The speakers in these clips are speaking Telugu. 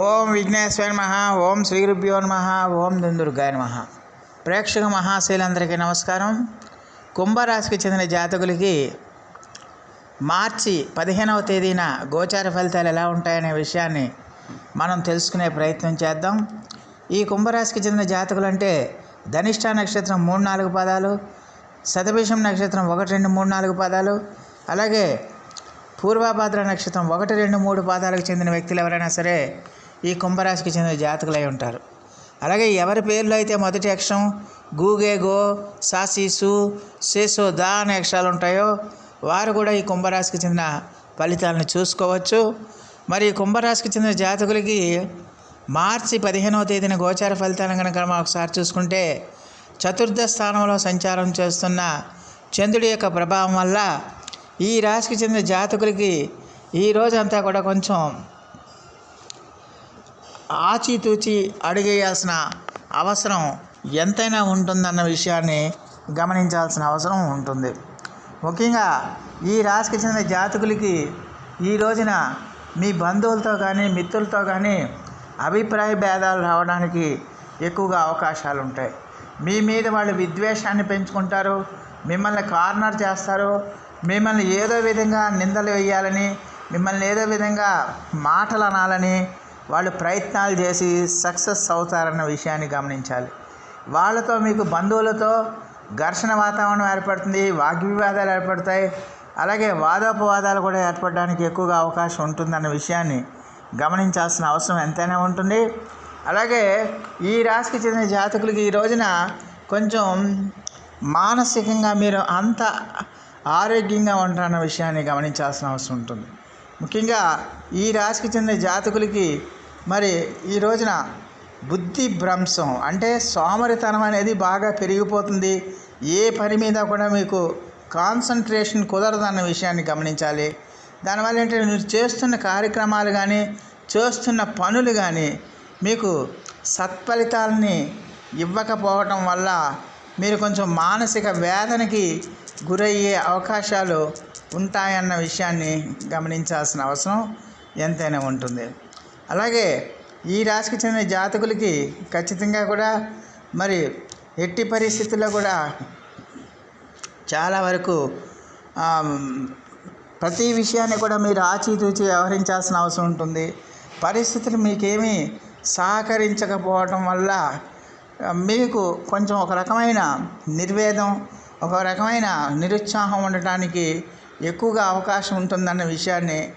ఓం విఘ్నేశ్వర నమ ఓం శ్రీ గురుభ్యో నమ ఓం దుందుర్గాయ నమ. ప్రేక్షక మహాశైలందరికీ నమస్కారం. కుంభరాశికి చెందిన జాతకులకి మార్చి పదిహేనవ తేదీన గోచార ఫలితాలు ఎలా ఉంటాయనే విషయాన్ని మనం తెలుసుకునే ప్రయత్నం చేద్దాం. ఈ కుంభరాశికి చెందిన జాతకులు అంటే ధనిష్ట నక్షత్రం మూడు నాలుగు పదాలు శతభిషం నక్షత్రం ఒకటి రెండు మూడు నాలుగు పదాలు అలాగే పూర్వాభాద్ర నక్షత్రం ఒకటి రెండు మూడు పాదాలకు చెందిన వ్యక్తులు ఎవరైనా సరే ఈ కుంభరాశికి చెందిన జాతకులై ఉంటారు. అలాగే ఎవరి పేర్లు అయితే మొదటి అక్షరం గూగే గో సాసీసు సేసో దా అనే అక్షరాలు ఉంటాయో వారు కూడా ఈ కుంభరాశికి చెందిన ఫలితాలను చూసుకోవచ్చు. మరి ఈ కుంభరాశికి చెందిన జాతకులకి మార్చి పదిహేనవ తేదీన గోచార ఫలితాలను కనుక మనం ఒకసారి చూసుకుంటే చతుర్థ స్థానంలో సంచారం చేస్తున్న చంద్రుడి యొక్క ప్రభావం వల్ల ఈ రాశికి చెందిన జాతకులకి ఈ రోజంతా కూడా కొంచెం ఆచితూచి అడిగేయాల్సిన అవసరం ఎంతైనా ఉంటుందన్న విషయాన్ని గమనించాల్సిన అవసరం ఉంటుంది. ముఖ్యంగా ఈ రాశికి చెందిన జాతకులకి ఈ రోజున మీ బంధువులతో కానీ మిత్రులతో కానీ అభిప్రాయ భేదాలు రావడానికి ఎక్కువగా అవకాశాలు ఉంటాయి. మీ మీద వాళ్ళు విద్వేషాన్ని పెంచుకుంటారు మిమ్మల్ని కార్నర్ చేస్తారు మిమ్మల్ని ఏదో విధంగా నిందలు వేయాలని మిమ్మల్ని ఏదో విధంగా మాటలు అనాలని వాళ్ళు ప్రయత్నాలు చేసి సక్సెస్ అవుతారన్న విషయాన్ని గమనించాలి. వాళ్ళతో మీకు బంధువులతో ఘర్షణ వాతావరణం ఏర్పడుతుంది వాగ్వివాదాలు ఏర్పడతాయి అలాగే వాదోపవాదాలు కూడా ఏర్పడడానికి ఎక్కువగా అవకాశం ఉంటుందన్న విషయాన్ని గమనించాల్సిన అవసరం ఎంతైనా ఉంటుంది. అలాగే ఈ రాశికి చెందిన జాతకులకి ఈ రోజున కొంచెం మానసికంగా మీరు అంత ఆరోగ్యంగా ఉంటారన్న విషయాన్ని గమనించాల్సిన అవసరం ఉంటుంది. ముఖ్యంగా ఈ రాశికి చెందిన జాతకులకి మరి ఈ రోజున బుద్ధి భ్రంశం అంటే సోమరితనం అనేది బాగా పెరిగిపోతుంది. ఏ పని మీద కూడా మీకు కాన్సన్ట్రేషన్ కుదరదన్న విషయాన్ని గమనించాలి. దానివల్ల ఏంటంటే మీరు చేస్తున్న కార్యక్రమాలు కానీ చేస్తున్న పనులు కానీ మీకు సత్ఫలితాలని ఇవ్వకపోవటం వల్ల మీరు కొంచెం మానసిక వేదనకి గురయ్యే అవకాశాలు ఉంటాయన్న విషయాన్ని గమనించాల్సిన అవసరం ఎంతైనా ఉంటుంది. అలాగే ఈ రాశికి చెందిన జాతకులకి ఖచ్చితంగా కూడా మరి ఎట్టి పరిస్థితుల్లో కూడా చాలా వరకు ప్రతి విషయాన్ని కూడా మీరు ఆచితూచి వ్యవహరించాల్సిన అవసరం ఉంటుంది. పరిస్థితులు మీకేమీ సహకరించకపోవటం వల్ల మీకు కొంచెం ఒక రకమైన నిర్వేదం ఒక రకమైన నిరుత్సాహం ఉండటానికి ఎక్కువగా అవకాశం ఉంటుందన్న విషయాన్ని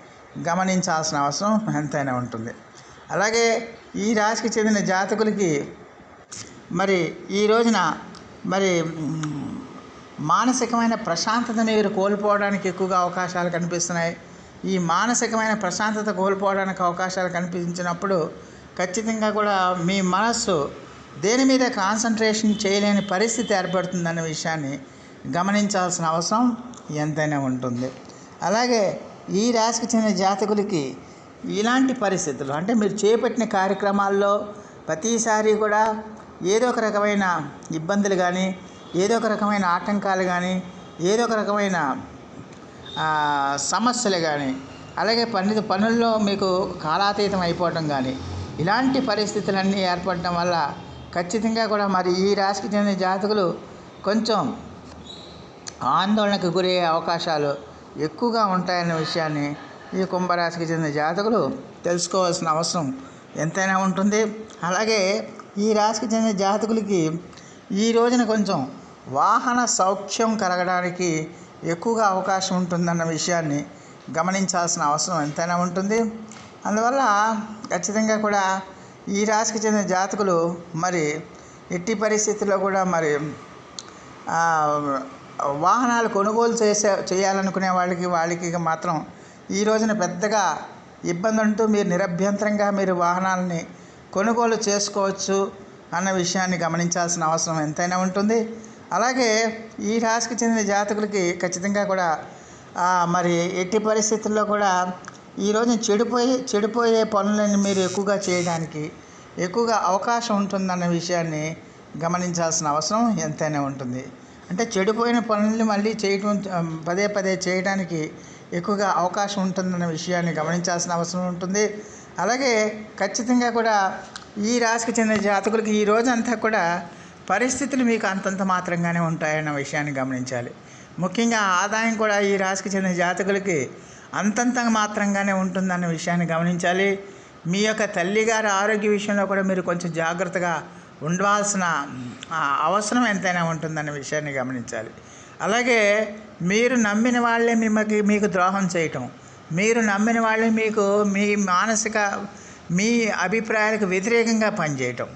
గమనించాల్సిన అవసరం ఎంతైనా ఉంటుంది. అలాగే ఈ రాశికి చెందిన జాతకులకి మరి ఈ రోజున మరి మానసికమైన ప్రశాంతత మీరు కోల్పోవడానికి ఎక్కువగా అవకాశాలు కనిపిస్తున్నాయి. ఈ మానసికమైన ప్రశాంతత కోల్పోవడానికి అవకాశాలు కనిపించినప్పుడు ఖచ్చితంగా కూడా మీ మనస్సు దేని మీద కాన్సన్ట్రేషన్ చేయలేని పరిస్థితి ఏర్పడుతుందన్న విషయాన్ని గమనించాల్సిన అవసరం ఎంతైనా ఉంటుంది. అలాగే ఈ రాశికి చెందిన జాతకులకి ఇలాంటి పరిస్థితులు అంటే మీరు చేపట్టిన కార్యక్రమాల్లో ప్రతిసారి కూడా ఏదో ఒక రకమైన ఇబ్బందులు కానీ ఏదో ఒక రకమైన ఆటంకాలు కానీ ఏదో ఒక రకమైన సమస్యలు కానీ అలాగే పని పనుల్లో మీకు కాలాతీతం అయిపోవటం కానీ ఇలాంటి పరిస్థితులన్నీ ఏర్పడటం వల్ల ఖచ్చితంగా కూడా మరి ఈ రాశికి చెందిన జాతకులు కొంచెం ఆందోళనకు గురయ్యే అవకాశాలు ఎక్కువగా ఉంటాయన్న విషయాన్ని ఈ కుంభరాశికి చెందిన జాతకులు తెలుసుకోవాల్సిన అవసరం ఎంతైనా ఉంటుంది. అలాగే ఈ రాశికి చెందిన జాతకులకి ఈ రోజున కొంచెం వాహన సౌఖ్యం కలగడానికి ఎక్కువగా అవకాశం ఉంటుందన్న విషయాన్ని గమనించాల్సిన అవసరం ఎంతైనా ఉంటుంది. అందువల్ల ఖచ్చితంగా కూడా ఈ రాశికి చెందిన జాతకులు మరి ఎట్టి పరిస్థితుల్లో కూడా మరి వాహనాలు కొనుగోలు చేసే చేయాలనుకునే వాళ్ళకి వాళ్ళకి మాత్రం ఈ రోజున పెద్దగా ఇబ్బంది అంటూ మీరు నిరభ్యంతరంగా మీరు వాహనాలని కొనుగోలు చేసుకోవచ్చు అన్న విషయాన్ని గమనించాల్సిన అవసరం ఎంతైనా ఉంటుంది. అలాగే ఈ రాశికి చెందిన జాతకులకి ఖచ్చితంగా కూడా మరి ఎట్టి పరిస్థితుల్లో కూడా ఈ చెడిపోయే చెడిపోయి చెడిపోయే పనులను మీరు ఎక్కువగా చేయడానికి ఎక్కువగా అవకాశం ఉంటుందన్న విషయాన్ని గమనించాల్సిన అవసరం ఎంతైనా ఉంటుంది. అంటే చెడిపోయిన పనుల్ని మళ్ళీ చేయటం పదే పదే చేయడానికి ఎక్కువగా అవకాశం ఉంటుందన్న విషయాన్ని గమనించాల్సిన అవసరం ఉంటుంది. అలాగే ఖచ్చితంగా కూడా ఈ రాశికి చెందిన జాతకులకి ఈ రోజంతా కూడా పరిస్థితులు మీకు అంతంత మాత్రంగానే ఉంటాయన్న విషయాన్ని గమనించాలి. ముఖ్యంగా ఆదాయం కూడా ఈ రాశికి చెందిన జాతకులకి అంతంత మాత్రంగానే ఉంటుందన్న విషయాన్ని గమనించాలి. మీ యొక్క తల్లిగారి ఆరోగ్య విషయంలో కూడా మీరు కొంచెం జాగ్రత్తగా ఉండవలసిన అవసరం ఎంతైనా ఉంటుందనే విషయాన్ని గమనించాలి. అలాగే మీరు నమ్మిన వాళ్ళే మిమ్మకి మీకు ద్రోహం చేయటం. మీరు నమ్మిన వాళ్ళే మీకు మీ మానసిక మీ అభిప్రాయాలకు వ్యతిరేకంగా పనిచేయటం.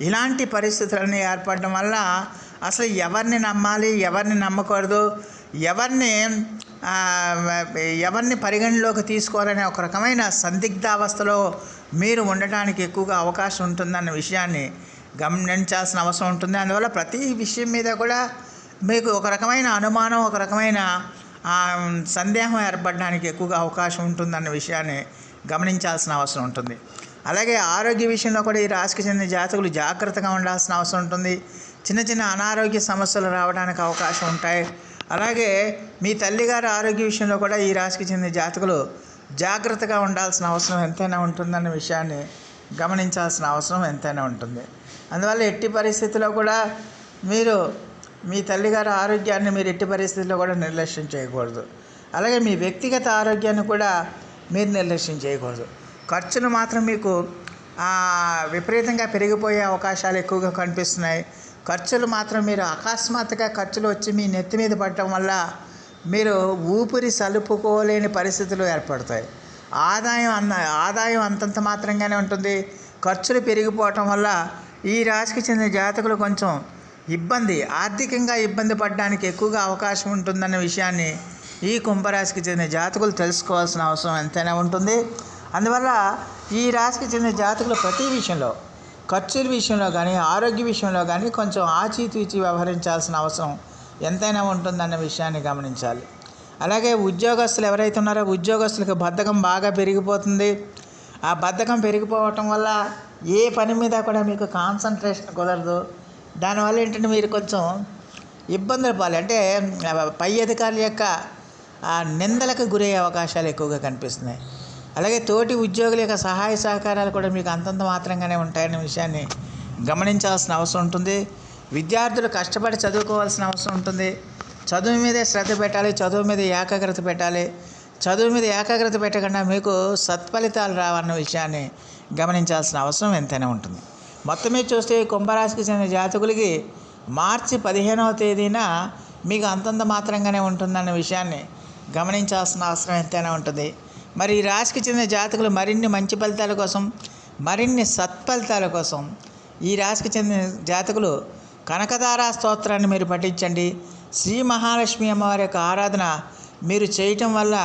ఇలాంటి పరిస్థితులను ఏర్పడడం వల్ల అసలు ఎవరిని నమ్మాలి ఎవరిని నమ్మకూడదు ఎవరిని ఎవరిని పరిగణలోకి తీసుకోవాలనే ఒక రకమైన సందిగ్ధావస్థలో మీరు ఉండటానికి ఎక్కువగా అవకాశం ఉంటుందన్న విషయాన్ని గమనించాల్సిన అవసరం ఉంటుంది. అందువల్ల ప్రతి విషయం మీద కూడా మీకు ఒక రకమైన అనుమానం ఒక రకమైన సందేహం ఏర్పడడానికి ఎక్కువగా అవకాశం ఉంటుందన్న విషయాన్ని గమనించాల్సిన అవసరం ఉంటుంది. అలాగే ఆరోగ్య విషయంలో కూడా ఈ రాశికి చెందిన జాతకులు జాగ్రత్తగా ఉండాల్సిన అవసరం ఉంటుంది. చిన్న చిన్న అనారోగ్య సమస్యలు రావడానికి అవకాశం ఉంటాయి. అలాగే మీ తల్లిగారి ఆరోగ్య విషయంలో కూడా ఈ రాశికి చెందిన జాతకులు జాగ్రత్తగా ఉండాల్సిన అవసరం ఎంతైనా ఉంటుందన్న విషయాన్ని గమనించాల్సిన అవసరం ఎంతైనా ఉంటుంది. అందువల్ల ఎట్టి పరిస్థితిలో కూడా మీరు మీ తల్లిగారి ఆరోగ్యాన్ని మీరు ఎట్టి పరిస్థితుల్లో కూడా నిర్లక్ష్యం చేయకూడదు. అలాగే మీ వ్యక్తిగత ఆరోగ్యాన్ని కూడా మీరు నిర్లక్ష్యం చేయకూడదు. ఖర్చులు మాత్రం మీకు విపరీతంగా పెరిగిపోయే అవకాశాలు ఎక్కువగా కనిపిస్తున్నాయి. ఖర్చులు మాత్రం మీరు అకస్మాత్తుగా ఖర్చులు వచ్చి మీ నెత్తి మీద పడటం వల్ల మీరు ఊపిరి సలుపుకోలేని పరిస్థితులు ఏర్పడతాయి. ఆదాయం అన్న ఆదాయం అంతంత మాత్రంగానే ఉంటుంది. ఖర్చులు పెరిగిపోవటం వల్ల ఈ రాశికి చెందిన జాతకులు కొంచెం ఇబ్బంది ఆర్థికంగా ఇబ్బంది పడడానికి ఎక్కువగా అవకాశం ఉంటుందన్న విషయాన్ని ఈ కుంభరాశికి చెందిన జాతకులు తెలుసుకోవాల్సిన అవసరం ఎంతైనా ఉంటుంది. అందువల్ల ఈ రాశికి చెందిన జాతకులు ప్రతి విషయంలో ఖర్చుల విషయంలో కానీ ఆరోగ్య విషయంలో కానీ కొంచెం ఆచితూచి వ్యవహరించాల్సిన అవసరం ఎంతైనా ఉంటుందన్న విషయాన్ని గమనించాలి. అలాగే ఉద్యోగస్తులు ఎవరైతే ఉన్నారో ఉద్యోగస్తులకు బద్ధకం బాగా పెరిగిపోతుంది. ఆ బద్ధకం పెరిగిపోవటం వల్ల ఏ పని మీద కూడా మీకు కాన్సన్ట్రేషన్ కుదరదు. దానివల్ల ఏంటంటే మీరు కొంచెం ఇబ్బందులు పాలి అంటే పై అధికారుల యొక్క ఆ నిందలకు గురయ్యే అవకాశాలు ఎక్కువగా కనిపిస్తున్నాయి. అలాగే తోటి ఉద్యోగుల యొక్క సహాయ సహకారాలు కూడా మీకు అంతంత మాత్రంగానే ఉంటాయనే విషయాన్ని గమనించాల్సిన అవసరం ఉంటుంది. విద్యార్థులు కష్టపడి చదువుకోవాల్సిన అవసరం ఉంటుంది. చదువు మీదే శ్రద్ధ పెట్టాలి చదువు మీద ఏకాగ్రత పెట్టాలి. చదువు మీద ఏకాగ్రత పెట్టకుండా మీకు సత్ఫలితాలు రావన్న విషయాన్ని గమనించాల్సిన అవసరం ఎంతైనా ఉంటుంది. మొత్తం మీద చూస్తే కుంభరాశికి చెందిన జాతకులకి మార్చి పదిహేనవ తేదీన మీకు అంతంత మాత్రంగానే ఉంటుందన్న విషయాన్ని గమనించాల్సిన అవసరం ఎంతైనా ఉంటుంది. మరి ఈ రాశికి చెందిన జాతకులు మరిన్ని మంచి ఫలితాల కోసం మరిన్ని సత్ఫలితాల కోసం ఈ రాశికి చెందిన జాతకులు కనకదారా స్తోత్రాన్ని మీరు పఠించండి. శ్రీ మహాలక్ష్మి అమ్మవారి యొక్క ఆరాధన మీరు చేయటం వల్ల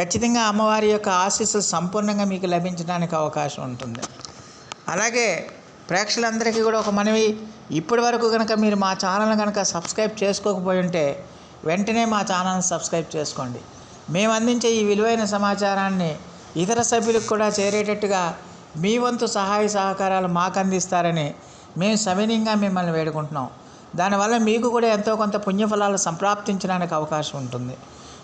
ఖచ్చితంగా అమ్మవారి యొక్క ఆశీస్సులు సంపూర్ణంగా మీకు లభించడానికి అవకాశం ఉంటుంది. అలాగే ప్రేక్షకులందరికీ కూడా ఒక మనవి ఇప్పటి వరకు కనుక మీరు మా ఛానల్ కనుక సబ్స్క్రైబ్ చేసుకోకపోయి ఉంటే వెంటనే మా ఛానల్ని సబ్స్క్రైబ్ చేసుకోండి. మేము అందించే ఈ విలువైన సమాచారాన్ని ఇతర సభ్యులకు కూడా చేరేటట్టుగా మీ వంతు సహాయ సహకారాలు మాకు అందిస్తారని మేము సవినీయంగా మిమ్మల్ని వేడుకుంటున్నాం. దానివల్ల మీకు కూడా ఎంతో కొంత పుణ్యఫలాలు సంప్రాప్తించడానికి అవకాశం ఉంటుంది.